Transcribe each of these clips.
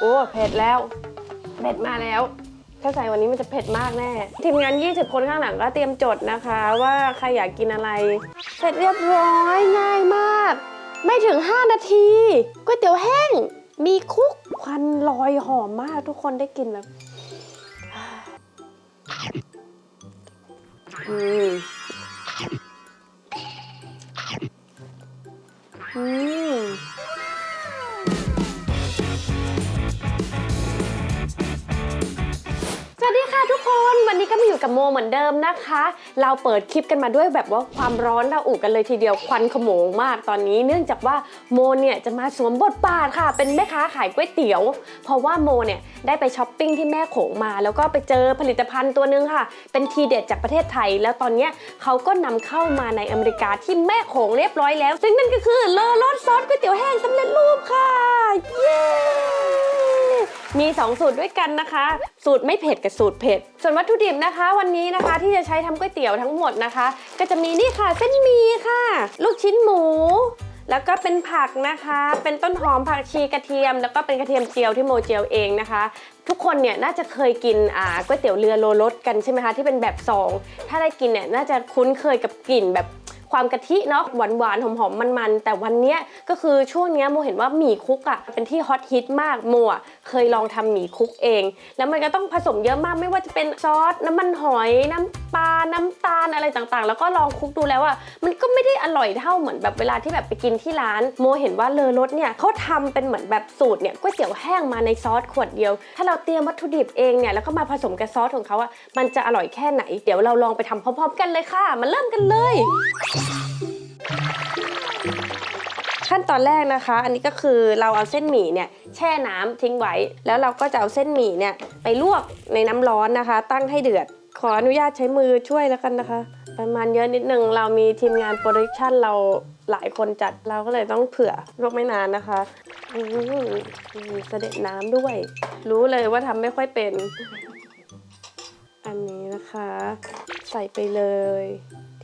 โอ้เผ็ดแล้ว เผ็ดมาแล้ว ถ้าใส่วันนี้มันจะเผ็ดมากแน่ ทีมงาน 20 คนข้างหลังก็เตรียมจดนะคะ ว่าใครอยากกินอะไร เสร็จเรียบร้อยง่ายมาก ไม่ถึง 5 นาทีก๋วยเตี๋ยวแห้ง มีคุกควันลอยหอมมากทุกคนได้กินแบบอืมอืม คนวันนี้ก็มาอยู่กับโมเหมือนเดิมนะคะ เราเปิดคลิปกันมาด้วยแบบว่าความร้อนเระอุกันเลยทีเดียวควันขโมงมากตอนนี้ เนื่องจากว่าโมเนี่ยจะมาสวมบทบาทค่ะ เป็นแม่ค้าขายก๋วยเตี๋ยว เพราะว่าโมเนี่ยได้ไปช้อปปิ้งที่แม่โขงมา แล้วก็ไปเจอผลิตภัณฑ์ตัวหนึงค่ะ เป็นทีเด็ดจากประเทศไทย แล้วตอนนี้เขาก็นำเข้ามาในอเมริกาที่แม่โขงเรียบร้อยแล้ว ซึ่งนั่นก็คือเลอรสซอสก๋วยเตี๋ยวแห้งสำเร็จรูปค่ะเย้ มี 2 สูตรด้วยกันนะคะ สูตรไม่เผ็ดกับสูตรเผ็ด ส่วนวัตถุดิบนะคะ วันนี้นะคะที่จะใช้ทำก๋วยเตี๋ยวทั้งหมดนะคะ ก็จะมีนี่ค่ะ เส้นหมี่ค่ะ ลูกชิ้นหมู แล้วก็เป็นผักนะคะ เป็นต้นหอมผักชีกระเทียม แล้วก็เป็นกระเทียมเจียวที่โมเจียวเองนะคะทุกคนเนี่ยน่าจะเคยกินอ่าก๋วยเตี๋ยวเรือโลรสกันใช่ไหมคะที่เป็นแบบซอง ถ้าได้กินเนี่ยน่าจะคุ้นเคยกับกลิ่นแบบ ความกะทิเนาะหวานหวานๆหอมหอมมันมันๆแต่วันเนี้ยก็คือช่วงเนี้ยโมเห็นว่าหมี่คุกอะ่ะเป็นที่ฮอตฮิตมากโมอะเคยลองทำหมี่คุกเอง แล้วมันก็ต้องผสมเยอะมากไม่ว่าจะเป็นซอสน้ำมันหอยน้ำปลาน้ำตาลอะไรต่างๆ แล้วก็ลองคุกดูแล้วอะมันก็ไม่ได้อร่อยเท่าเหมือนแบบเวลาที่แบบไปกินที่ร้าน โมเห็นว่าเลอรสเนี่ยเขาทำเป็นเหมือนแบบสูตรเนี่ยก๋วยเตี๋ยวแห้งมาในซอสขวดเดียว ถ้าเราเตรียมวัตถุดิบเองเนี่ยแล้วก็มาผสมกับซอสของเขาอะมันจะอร่อยแค่ไหน เดี๋ยวเราลองไปทำพร้อมๆ กันเลยค่ะ มาเริ่มกันเลย ขั้นตอนแรกนะคะ อันนี้ก็คือเราเอาเส้นหมี่เนี่ยแช่น้ำทิ้งไว้ แล้วเราก็จะเอาเส้นหมี่เนี่ยไปลวกในน้ำร้อนนะคะ ตั้งให้เดือด ขออนุญาตใช้มือช่วยแล้วกันนะคะ ประมาณเยอะนิดนึง เรามีทีมงานโปรดักชันเราหลายคนจัดเราก็เลยต้องเผื่อลวกไม่นานนะคะอืมมีเสด็จน้ำด้วย รู้เลยว่าทำไม่ค่อยเป็น อันนี้นะคะ ใส่ไปเลย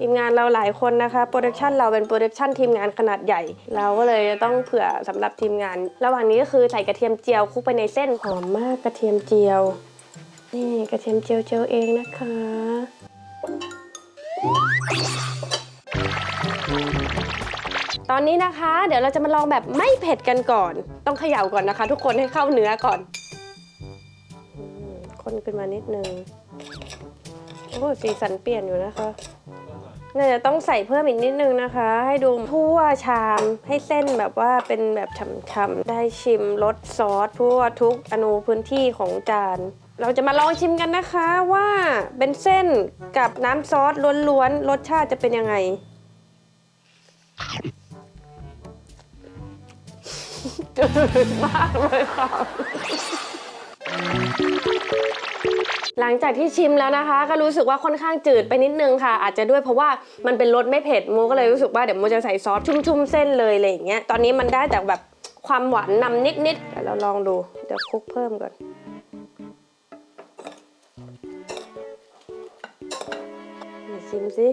ทีมงานเราหลายคนนะคะโปรดักชันเราเป็นโปรดักชันทีมงานขนาดใหญ่ เราก็เลยจะต้องเผื่อสำหรับทีมงาน ระหว่างนี้ก็คือใส่กระเทียมเจียวคลุกไปในเส้นหอมมากกระเทียมเจียว นี่กระเทียมเจียวเจียวเองนะคะตอนนี้นะคะ เดี๋ยวเราจะมาลองแบบไม่เผ็ดกันก่อน ต้องเขย่าก่อนนะคะ ทุกคนให้เข้าเนื้อก่อนคนขึ้นมานิดนึงโอ้สีสันเปลี่ยนอยู่นะคะ นี่ยจะต้องใส่เพิ่มอีกนิดนึงนะคะ ให้ดูทั่วชามให้เส้นแบบว่าเป็นแบบฉ่ำๆได้ชิมรสซอสทั่วทุกอนูพื้นที่ของจาน เราจะมาลองชิมกันนะคะว่าเป็นเส้นกับน้ำซอสล้วนๆรสชาติจะเป็นยังไง จืดมากเลยค่ะ หลังจากที่ชิมแล้วนะคะ ก็รู้สึกว่าค่อนข้างจืดไปนิดนึงค่ะ อาจจะด้วยเพราะว่ามันเป็นรสไม่เผ็ดโมก็เลยรู้สึกว่าเดี๋ยวโมจะใส่ซอสชุ่มๆเส้นเลยอะไรอย่างเงี้ยตอนนี้มันได้แต่แบบความหวานนำนิดๆแต่เราลองดูเดี๋ยวคลุกเพิ่มก่อนชิมสิ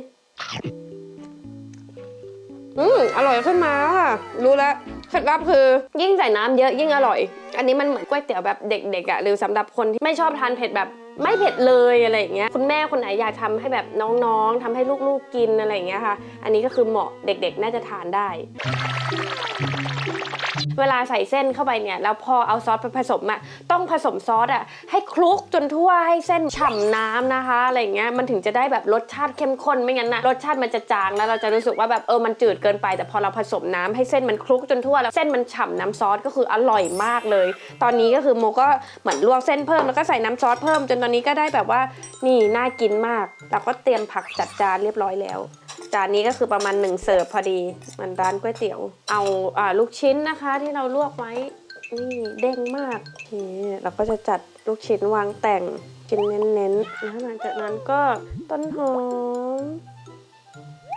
อืมอร่อยขึ้นมาค่ะ รู้แล้วเคล็ดลับคือ ยิ่งใส่น้ำเยอะยิ่งอร่อย อันนี้มันเหมือนก๋วยเตี๋ยวแบบเด็กๆอะ่ะหรือสำหรับคนที่ไม่ชอบทานเผ็ดแบบ ไม่เผ็ดเลยอะไรอย่างเงี้ยคุณแม่คนไหนอยากทำให้แบบน้องๆทำให้ลูกๆกินอะไรอย่างเงี้ยค่ะ อันนี้ก็คือเหมาะเด็กๆ น่าจะทานได้ เวลาใส่เส้นเข้าไปเนี่ยแล้วพอเอาซอสไปผสมอะต้องผสมซอสอะให้คลุกจนทั่วให้เส้นฉ่ำน้ำนะคะอะไรเงี้ยมันถึงจะได้แบบรสชาติเข้มข้นไม่งั้นนะรสชาติมันจะจางแล้วเราจะรู้สึกว่าแบบเออมันจืดเกินไป แต่พอเราผสมน้ำให้เส้นมันคลุกจนทั่วแล้วเส้นมันฉ่ำน้ำซอสก็คืออร่อยมากเลย ตอนนี้ก็คือโมก็เหมือนลวกเส้นเพิ่มแล้วก็ใส่น้ำซอสเพิ่มจนตอนนี้ก็ได้แบบว่านี่น่ากินมาก แล้วก็เตรียมผักจัดจานเรียบร้อยแล้ว จานนี้ก็คือประมาณหนึ่งเสิร์ฟพอดีเหมือนร้านก๋วยเตี๋ยว เอาอ่าลูกชิ้นนะคะที่เราลวกไว้นี่เด้งมากนี่เราก็จะจัดลูกชิ้นวางแต่งชิ้นเน้นๆแล้วหลังจากนั้นก็ต้นหอม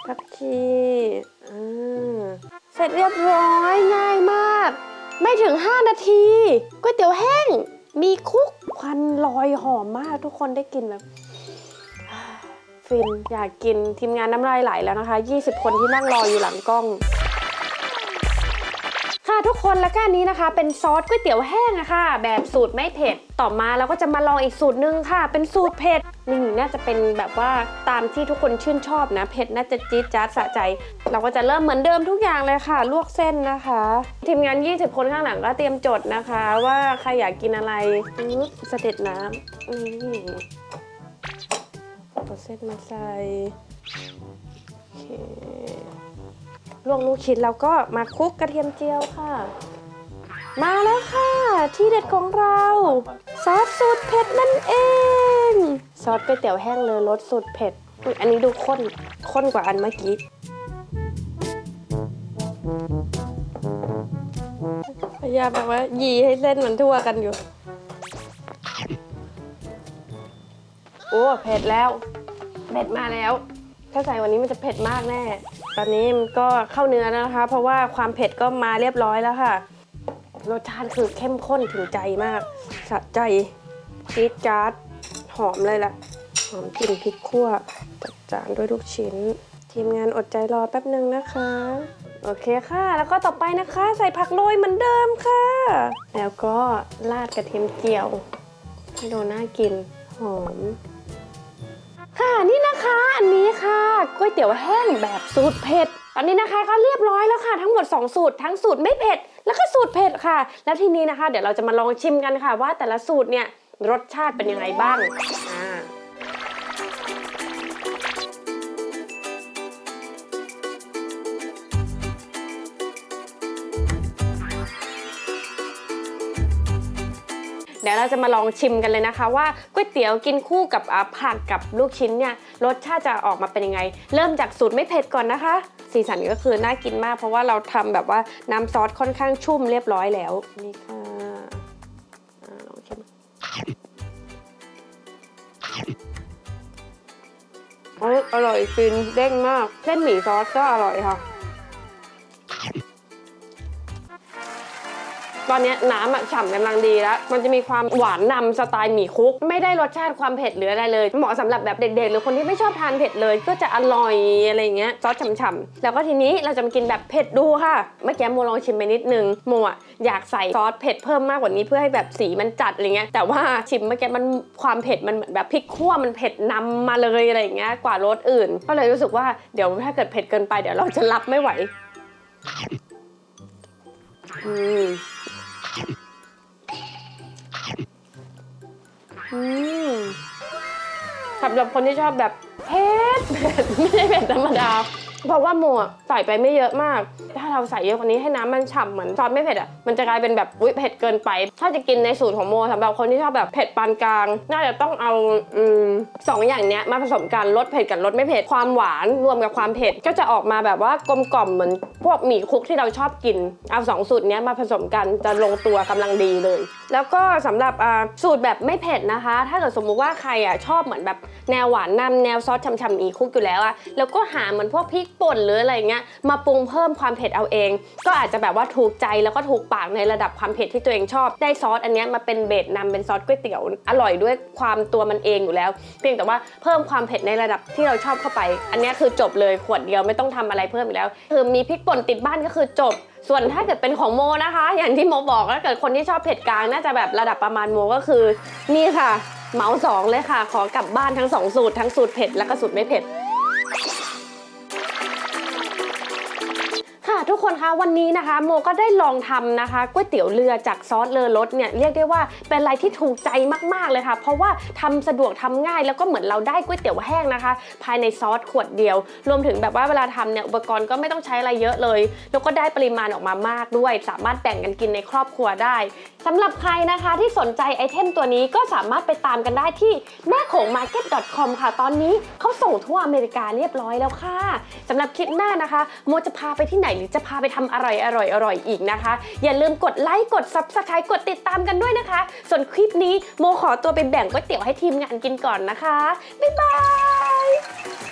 ผักชีอ่าเสร็จเรียบร้อยง่ายมาก ไม่ถึง 5 นาทีก๋วยเตี๋ยวแห้ง มีคุกควันลอยหอมมากทุกคนได้กินแบบ ฟิน อยากกินทีมงานน้ำลายไหลแล้วนะคะ 20 คนที่นั่งรออยู่หลังกล้อง ค่ะทุกคนแล้วก็อันนี้นะคะ เป็นซอสก๋วยเตี๋ยวแห้งนะคะ แบบสูตรไม่เผ็ด ต่อมาเราก็จะมาลองอีกสูตรหนึ่งค่ะ เป็นสูตรเผ็ดนี่น่าจะเป็นแบบว่าตามที่ทุกคนชื่นชอบนะ เผ็ดน่าจะจี๊ดจ๊าดสะใจ เราก็จะเริ่มเหมือนเดิมทุกอย่างเลยค่ะ ลวกเส้นนะคะ ทีมงาน 20 คนข้างหลังก็เตรียมจดนะคะ ว่าใครอยากกินอะไรปึ๊บเสด็จน้ำนี่ เอาเส้นมาใส่โอเคลวกลูกชิ้นแล้วก็มาคลุกกระเทียมเจียวค่ะ มาแล้วค่ะ ที่เด็ดของเรา ซอสสูตรเผ็ดนั่นเอง ซอสก๋วยเตี๋ยวแห้งเลยรสสูตรเผ็ดอันนี้ดูข้นข้นกว่าอันเมื่อกี้พยายามแบบว่ายีให้เส้นมันทั่วกันอยู่ โอ้เผ็ดแล้ว เผ็ดมาแล้ว ถ้าใส่วันนี้มันจะเผ็ดมากแน่ ตอนนี้มันก็เข้าเนื้อแล้วนะคะ เพราะว่าความเผ็ดก็มาเรียบร้อยแล้วค่ะ รสชาติคือเข้มข้นถึงใจมากสะใจจี๊ดจ๊าดหอมเลยล่ะ หอมกลิ่นพริกขั่วจัดจานด้วยลูกชิ้น ทีมงานอดใจรอแป๊บหนึ่งนะคะ โอเคค่ะ แล้วก็ต่อไปนะคะ ใส่ผักโรยเหมือนเดิมค่ะ แล้วก็ราดกระเทียมเจียวให้ดูน่ากิน หอม ค่ะนี่นะคะอันนี้ค่ะก๋วยเตี๋ยวแห้งแบบสูตรเผ็ด ตอนนี้นะคะก็เรียบร้อยแล้วค่ะทั้งหมด 2 สูตร ทั้งสูตรไม่เผ็ด แล้วก็สูตรเผ็ดค่ะ แล้วทีนี้นะคะ เดี๋ยวเราจะมาลองชิมกันค่ะ ว่าแต่ละสูตรเนี่ยรสชาติเป็นยังไงบ้างอ่า เดี๋ยวเราจะมาลองชิมกันเลยนะคะ ว่าก๋วยเตี๋ยวกินคู่กับอ่าผักกับลูกชิ้นเนี่ยรสชาติจะออกมาเป็นยังไง เริ่มจากสูตรไม่เผ็ดก่อนนะคะ สีสันก็คือน่ากินมาก เพราะว่าเราทำแบบว่าน้ำซอสค่อนข้างชุ่มเรียบร้อยแล้วนี่ค่ะอ่าลองชิมโอ้ยอร่อยฟินเด้งมากเส้นหมี่ซอสก็อร่อยค่ะ ตอนนี้น้ำอะฉ่ำกำลังดีแล้ว มันจะมีความหวานนำสไตล์หมี่คุก ไม่ได้รสชาติความเผ็ดหรืออะไรเลย เหมาะสำหรับแบบเด็กๆ หรือคนที่ไม่ชอบทานเผ็ดเลยก็จะอร่อยอะไรเงี้ยซอสฉ่ำๆแล้วก็ทีนี้เราจะมากินแบบเผ็ดดูค่ะเมื่อกี้โมลองชิมไปนิดนึงโมอะอยากใส่ซอสเผ็ดเพิ่มมากกว่านี้เพื่อให้แบบสีมันจัดอะไรเงี้ยแต่ว่าชิมเมื่อกี้มันความเผ็ดมันแบบพริกขั่วมันเผ็ดนำมาเลยอะไรเงี้ยกว่ารสอื่น ก็เลยรู้สึกว่าเดี๋ยวถ้าเกิดเผ็ดเกินไปเดี๋ยวเราจะรับไม่ไหวอืม อืมสำหรับคนที่ชอบแบบเผ็ดเผ็ดไม่ได้เผ็ดธรรมดา เพราะว่าโมอะใส่ไปไม่เยอะมาก ถ้าเราใส่เยอะกว่านี้ให้น้ำมันฉ่ำเหมือนซอสไม่เผ็ดอะ มันจะกลายเป็นแบบอุ้ยเผ็ดเกินไป ถ้าจะกินในสูตรของโมสำหรับคนที่ชอบแบบเผ็ดปานกลาง น่าจะต้องเอาอืมสองอย่างเนี้ยมาผสมกันรสเผ็ดกับรสไม่เผ็ด ความหวานรวมกับความเผ็ด ก็จะออกมาแบบว่ากลมกล่อมเหมือนพวกหมี่คลุกที่เราชอบกิน เอาสองสูตรเนี้ยมาผสมกันจะลงตัวกำลังดีเลย แล้วก็สำหรับสูตรแบบไม่เผ็ดนะคะ ถ้าเกิดสมมุติว่าใครอะชอบเหมือนแบบแนวหวานนำแนวซอสฉ่ำๆอีคุกอยู่แล้วอะแล้วก็หาเหมือนพวกพริกป่นหรืออะไรเงี้ยมาปรุงเพิ่มความเผ็ดเอาเอง ก็อาจจะแบบว่าถูกใจแล้วก็ถูกปากในระดับความเผ็ดที่ตัวเองชอบ ได้ซอสอันเนี้ยมาเป็นเบสนำเป็นซอสก๋วยเตี๋ยวอร่อยด้วยความตัวมันเองอยู่แล้ว เพียงแต่ว่าเพิ่มความเผ็ดในระดับที่เราชอบเข้าไป อันเนี้ยคือจบเลยขวดเดียวไม่ต้องทำอะไรเพิ่มอีกแล้ว คือมีพริกป่นติดบ้านก็คือจบ ส่วนถ้าเกิดเป็นของโมนะคะ อย่างที่โมบอกถ้าเกิดคนที่ชอบเผ็ดกลางน่าจะแบบระดับประมาณโมก็คือ นี่ค่ะเหมาสองเลยค่ะ ขอกลับบ้านทั้งสองสูตรทั้งสูตรเผ็ดแล้วก็สูตรไม่เผ็ด ค่ะทุกคนคะวันนี้นะคะโมก็ได้ลองทำนะคะก๋วยเตี๋ยวเรือจากซอสเลอรสเนี่ยเรียกได้ว่าเป็นอะไรที่ถูกใจมากๆเลยค่ะ เพราะว่าทำสะดวกทำง่ายแล้วก็เหมือนเราได้ก๋วยเตี๋ยวแห้งนะคะ ภายในซอสขวดเดียว รวมถึงแบบว่าเวลาทำเนี่ยอุปกรณ์ก็ไม่ต้องใช้อะไรเยอะเลย แล้วก็ได้ปริมาณออกมามากด้วย สามารถแบ่งกันกินในครอบครัวได้สำหรับใครนะคะที่สนใจไอเทมตัวนี้ก็สามารถไปตามกันได้ที่แม่โขง market.com ค่ะ ตอนนี้เขาส่งทั่วอเมริกาเรียบร้อยแล้วค่ะสำหรับคลิปหน้านะคะ โมจะพาไปที่ไหนหรือจะพาไปทำอะไรอร่อยอร่อยๆอีกนะคะ อย่าลืมกดไลค์กด subscribe กดติดตามกันด้วยนะคะ ส่วนคลิปนี้โมขอตัวไปแบ่งก๋วยเตี๋ยวให้ทีมงานกินก่อนนะคะ บ๊ายบาย